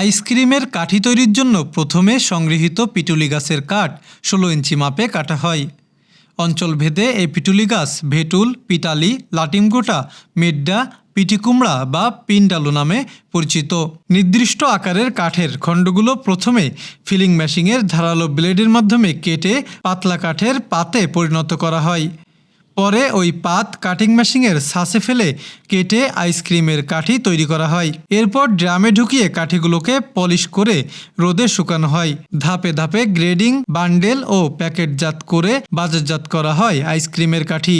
আইসক্রিমের কাঠি তৈরির জন্য প্রথমে সংগৃহীত পিটুলি গাছের কাঠ ষোলো ইঞ্চি মাপে কাটা হয়। অঞ্চলভেদে এই পিটুলি গাছ ভেটুল, পিটালি, লাটিমগোটা, মেড্ডা, পিটিকুমড়া বা পিন্ডালু নামে পরিচিত। নির্দিষ্ট আকারের কাঠের খণ্ডগুলো প্রথমে ফিলিং মেশিনের ধারালো ব্লেডের মাধ্যমে কেটে পাতলা কাঠের পাতে পরিণত করা হয়। পরে ওই পাত কাটিং মেশিনের সাঁচে ফেলে কেটে আইসক্রিমের কাঠি তৈরি করা হয়। এরপর ড্রামে ঢুকিয়ে কাঠিগুলোকে পলিশ করে রোদে শুকানো হয়। ধাপে ধাপে গ্রেডিং, বান্ডেল ও প্যাকেটজাত করে বাজারজাত করা হয় আইসক্রিমের কাঠি।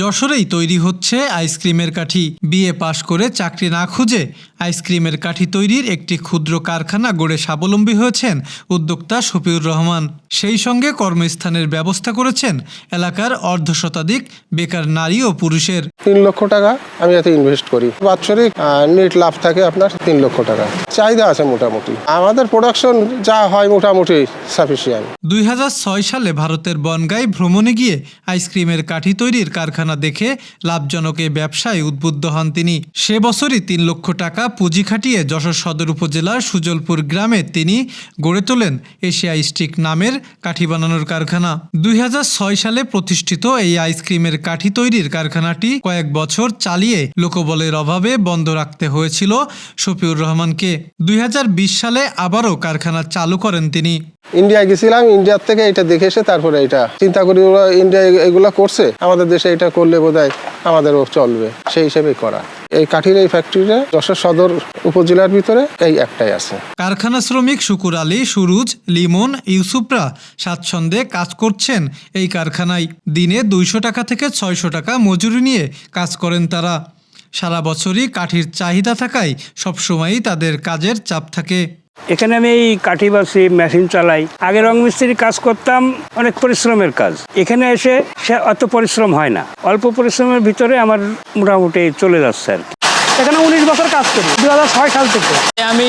যশোরেই তৈরি হচ্ছে আইসক্রিমের কাঠি। বিএ পাশ করে চাকরি না খুঁজে আইসক্রিমের কাঠি তৈরির একটি ক্ষুদ্র কারখানা গড়ে স্বাবলম্বী হয়েছেন উদ্যোক্তা শফিউর রহমান। সেই সঙ্গে কর্মস্থানের ব্যবস্থা করেছেন এলাকার অর্ধশতাধিক বেকার নারী ও পুরুষের। তিন লক্ষ টাকা আমি এতে ইনভেস্ট করি। বাৎসরিক নেট লাভ থাকে আপনার তিন লক্ষ টাকা। চাহিদা আছে মোটামুটি। আমাদের প্রোডাকশন যা হয় মোটামুটি সাফিসিয়েন্ট দুই হাজার ছয় সালে ভারতের বনগাঁয় ভ্রমণে গিয়ে আইসক্রিমের কাঠি তৈরির কারখানা দেখে লাভজনক এ ব্যবসায় উদ্বুদ্ধ হন তিনি। সে বছরই তিন লক্ষ টাকা পুঁজি খাটিয়ে যশোর সদর উপজেলার সুজলপুর গ্রামে তিনি গড়ে তোলেন এশিয়া স্টিক নামের কাঠি বানানোর কারখানা। দুই হাজার ছয় সালে প্রতিষ্ঠিত এই আইসক্রিমের কাঠি তৈরির কারখানাটি কয়েক বছর চালিয়ে লোকবলের অভাবে বন্ধ রাখতে হয়েছিল শফিউর রহমানকে। দুই হাজার বিশ সালে আবারও কারখানা চালু করেন তিনি। ইন্ডিয়া গেছিলাম ইন্ডিয়ার থেকে এটা দেখে এসে তারপরে এটা চিন্তা করি ওরা ইন্ডিয়া এগুলা করছে। আমাদের দেশে এটা করলে বোধহয় আমাদেরও চলবে, সেই হিসেবে করা। এই কাঠির এই ফ্যাক্টরিটা যশোর সদর উপজেলার ভিতরে এই একটাই আছে। কারখানা শ্রমিক শুকুর আলী, সুরুজ, লিমন, ইউসুফরা স্বাচ্ছন্দ্যে কাজ করছেন এই কারখানায়। দিনে দুইশো টাকা থেকে ছয়শো টাকা মজুরি নিয়ে কাজ করেন তারা। সারা বছরই কাঠির চাহিদা থাকায় সবসময়ই তাদের কাজের চাপ থাকে। এখানে আমি এই কাঠি বাসি মেশিন চালাই। আগে রং মিস্ত্রির কাজ করতাম অনেক পরিশ্রমের কাজ। এখানে এসে সে অত পরিশ্রম হয় না। অল্প পরিশ্রমের ভিতরে আমার মোটামুটি চলে যাচ্ছে আর কি। এখানে উনিশ বছর কাজ করি দু হাজার ছয় সাল থেকে। আমি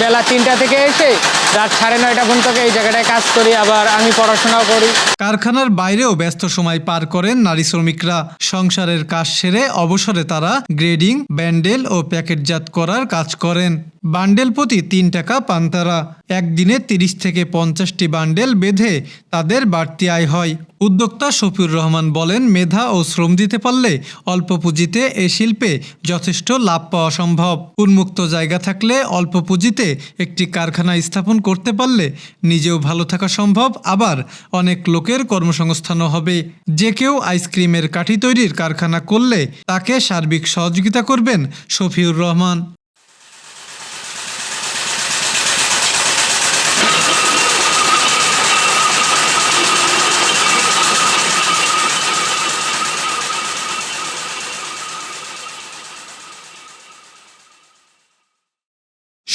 বেলা তিনটা থেকে এসে রাত সাড়ে নয়টা পর্যন্ত এই জায়গাটায় কাজ করি আবার আমি পড়াশোনাও করি। কারখানার বাইরেও ব্যস্ত সময় পার করেন নারী শ্রমিকরা। সংসারের কাজ সেরে অবসরে তারা গ্রেডিং ব্যান্ডেল ও প্যাকেটজাত করার কাজ করেন। বান্ডেল প্রতি তিন টাকা পান তারা। একদিনে তিরিশ থেকে পঞ্চাশটি বান্ডেল বেঁধে তাদের বাড়তি আয় হয়। উদ্যোক্তা শফিউর রহমান বলেন, মেধা ও শ্রম দিতে পারলে অল্প পুঁজিতে এ শিল্পে যথেষ্ট লাভ পাওয়া সম্ভব। উন্মুক্ত জায়গা থাকলে অল্প পুঁজিতে একটি কারখানা স্থাপন করতে পারলে নিজেও ভালো থাকা সম্ভব। আবার অনেক লোকের কর্মসংস্থানও হবে। যে কেউ আইসক্রিমের কাঠি তৈরির কারখানা করলে তাকে সার্বিক সহযোগিতা করবেন শফিউর রহমান।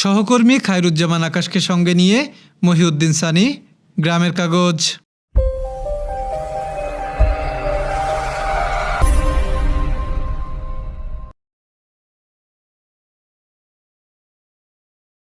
সহকর্মী খায়রুজ্জামান আকাশকে সঙ্গে নিয়ে মহিউদ্দিন সানি গ্রামের কাগজ।